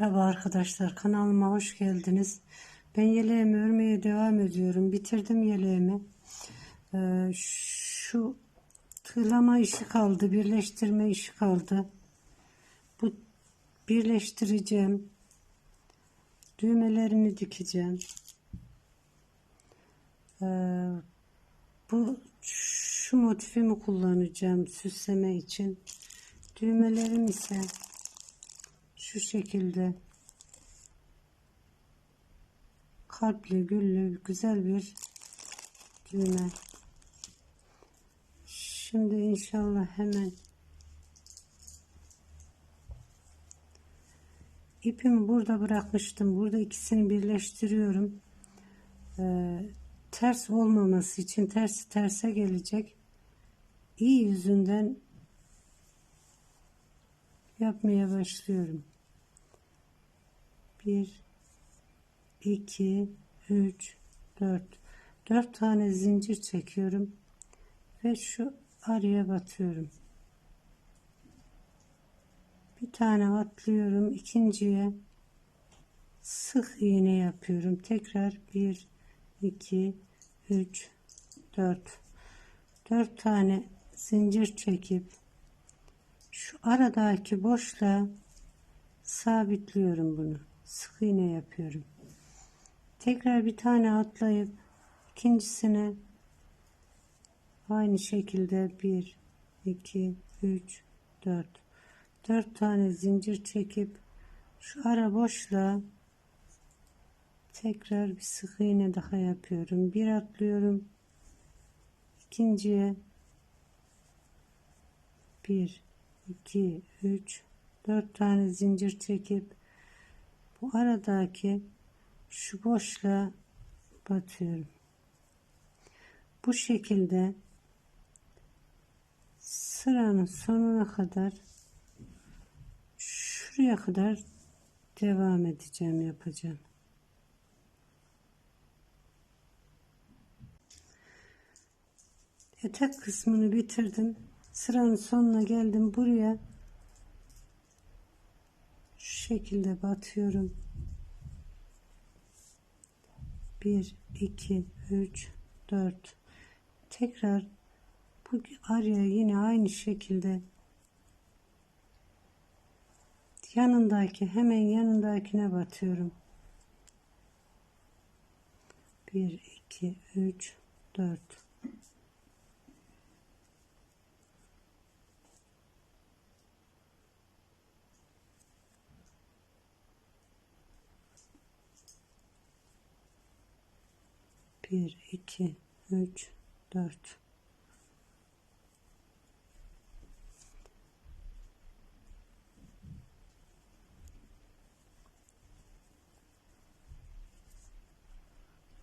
Merhaba arkadaşlar kanalıma hoş geldiniz. Ben yeleğimi örmeye devam ediyorum. Bitirdim yeleğimi. Ee, şu tığlama işi kaldı. Birleştirme işi kaldı. Bu birleştireceğim. Düğmelerini dikeceğim. Ee, bu şu motifimi kullanacağım süsleme için. Düğmelerim ise şu şekilde. Kalpli güllü güzel bir düğme. Şimdi inşallah hemen ipimi burada bırakmıştım. Burada ikisini birleştiriyorum. Ee, ters olmaması için tersi terse gelecek. İyi yüzünden yapmaya başlıyorum. 1 2 3 4 4 tane zincir çekiyorum ve şu araya batıyorum. Bir tane atlıyorum, ikinciye sık iğne yapıyorum. Tekrar 1 2 3 4 4 tane zincir çekip şu aradaki boşluğa sabitliyorum bunu. Sık iğne yapıyorum. Tekrar bir tane atlayıp ikincisine aynı şekilde 1 2 3 4 4 tane zincir çekip şu ara boşluğa tekrar bir sık iğne daha yapıyorum. Bir atlıyorum. ikinciye 1 2 3 4 tane zincir çekip bu aradaki şu boşluğa batıyorum. Bu şekilde sıranın sonuna kadar şuraya kadar devam edeceğim yapacağım. Etek kısmını bitirdim. Sıranın sonuna geldim. Buraya şekilde batıyorum. 1 2 3 4 tekrar bu araya yine aynı şekilde yanındaki hemen yanındakine batıyorum. 1 2 3 4 1 2 3 4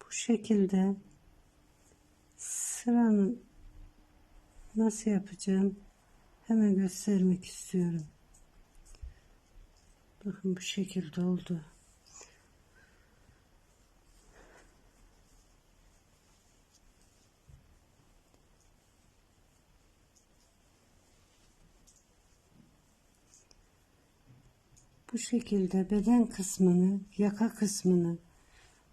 bu şekilde sıranın nasıl yapacağım hemen göstermek istiyorum. Bakın bu şekilde oldu bu şekilde beden kısmını yaka kısmını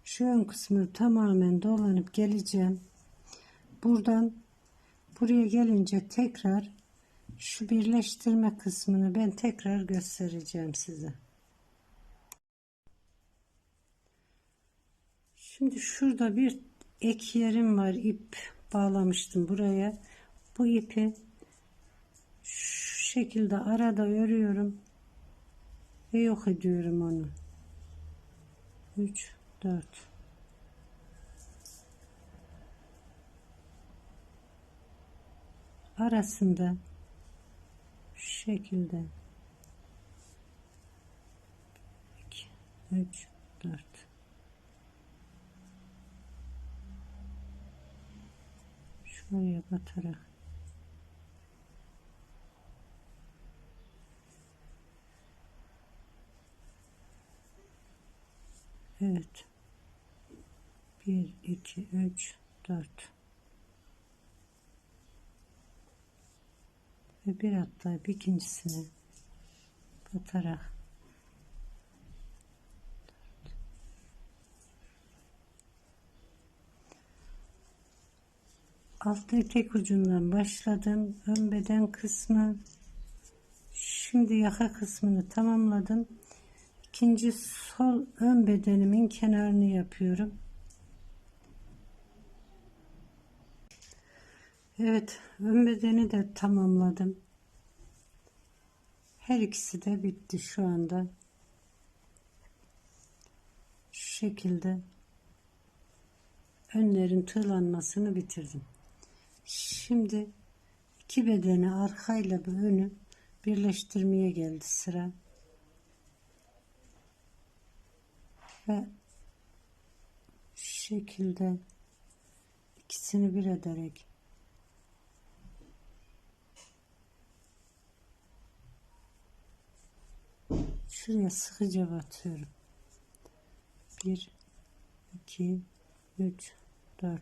şu ön kısmını tamamen dolanıp geleceğim. Buradan buraya gelince tekrar şu birleştirme kısmını ben tekrar göstereceğim size. Şimdi şurada bir ek yerim var ip bağlamıştım buraya. Bu ipi şu şekilde arada örüyorum yok ediyorum onu. 3 4 arasında şu şekilde. 2 3 4 şuraya batarak evet 1 2 3 4 ve bir atlayıp ikincisini batarak altı tek ucundan başladım. Ön beden kısmı şimdi yaka kısmını tamamladım. İkinci sol ön bedenimin kenarını yapıyorum. Evet, ön bedeni de tamamladım. Her ikisi de bitti şu anda. Şu şekilde önlerin tığlanmasını bitirdim. Şimdi iki bedeni arkayla bu önü birleştirmeye geldi sıra. Ve şu şekilde ikisini bir ederek şuraya sıkıca batıyorum. 1 2 3 4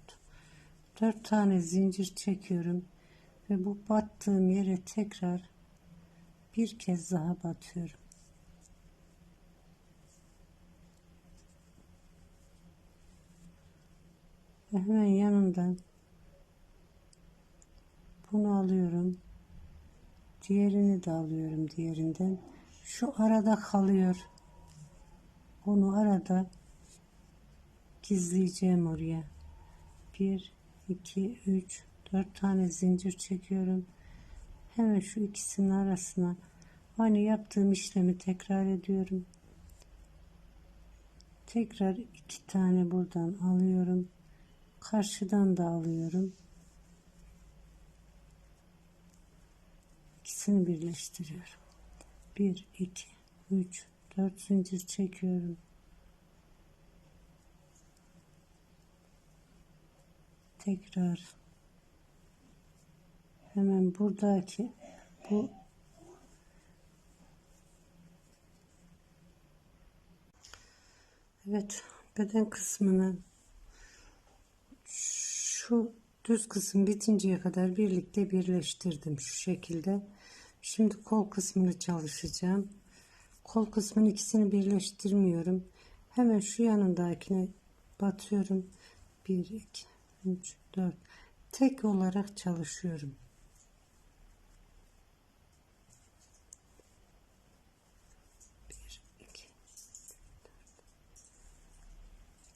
4 tane zincir çekiyorum ve bu battığım yere tekrar bir kez daha batıyorum. Ve hemen yanından bunu alıyorum. Diğerini de alıyorum diğerinden. Şu arada kalıyor. Onu arada gizleyeceğim oraya. 1 2 3 4 tane zincir çekiyorum. Hemen şu ikisinin arasına aynı yaptığım işlemi tekrar ediyorum. Tekrar iki tane buradan alıyorum. Karşıdan da alıyorum. İkisini birleştiriyorum. 1 2 3 4 zincir çekiyorum. Tekrar hemen buradaki bu Evet beden kısmını şu düz kısım bitinceye kadar birlikte birleştirdim şu şekilde. Şimdi kol kısmını çalışacağım. Kol kısmının ikisini birleştirmiyorum. Hemen şu yanındakine batıyorum. 1 2 3 4 tek olarak çalışıyorum.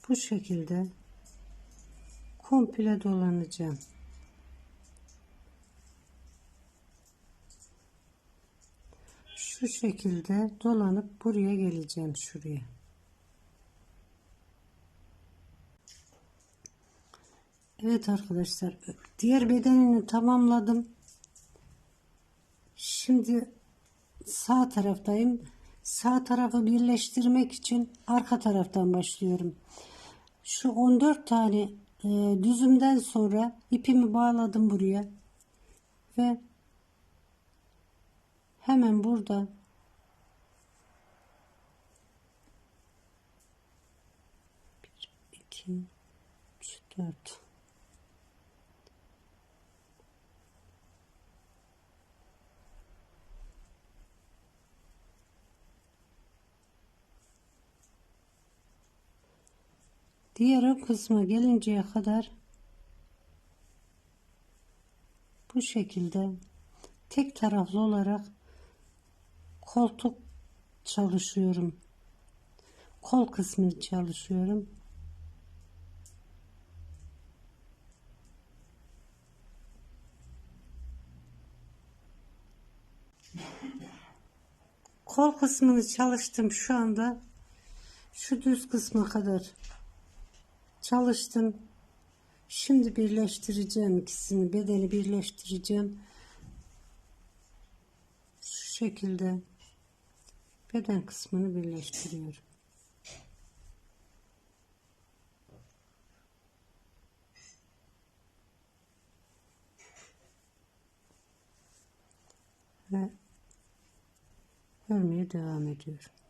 Bu şekilde komple dolanacağım. Şu şekilde dolanıp buraya geleceğim şuraya. Evet arkadaşlar diğer bedenini tamamladım. Şimdi sağ taraftayım. Sağ tarafı birleştirmek için arka taraftan başlıyorum. Şu 14 tane e, düzümden sonra ipimi bağladım buraya ve hemen burada bir, iki, üç, dört Diğer kısma gelinceye kadar bu şekilde tek taraflı olarak koltuk çalışıyorum. Kol kısmını çalışıyorum. Kol kısmını çalıştım şu anda. Şu düz kısma kadar çalıştım. Şimdi birleştireceğim ikisini. Bedeni birleştireceğim. Şu şekilde beden kısmını birleştiriyorum. Ve örmeye devam ediyorum.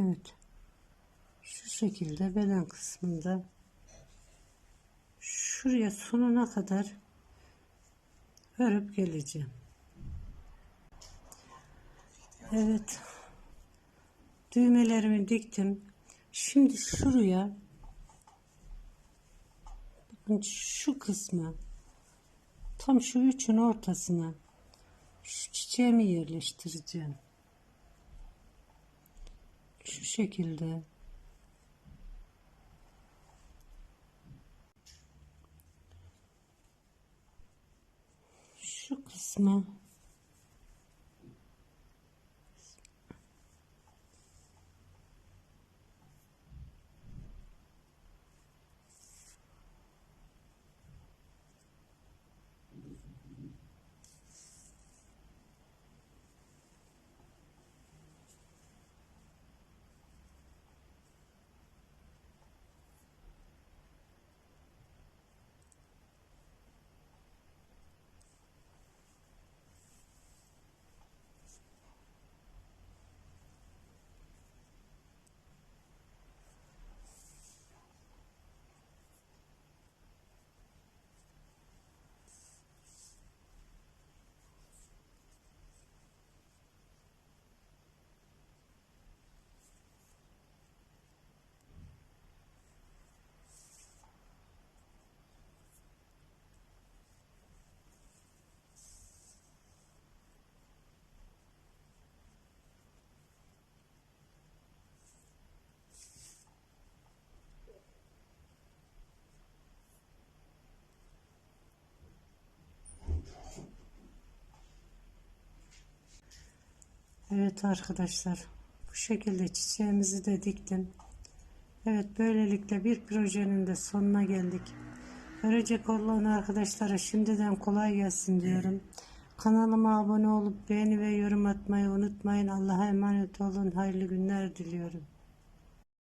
Evet. Şu şekilde belen kısmında şuraya sonuna kadar örüp geleceğim. Evet. Düğmelerimi diktim. Şimdi şuraya bakın şu kısmı tam şu üçün ortasına şu çiçeğimi yerleştireceğim. Şu şekilde. Şu kısmı Evet arkadaşlar bu şekilde çiçeğimizi de diktim. Evet böylelikle bir projenin de sonuna geldik. Örecek olan arkadaşlara şimdiden kolay gelsin diyorum. Kanalıma abone olup beğeni ve yorum atmayı unutmayın. Allah'a emanet olun. Hayırlı günler diliyorum.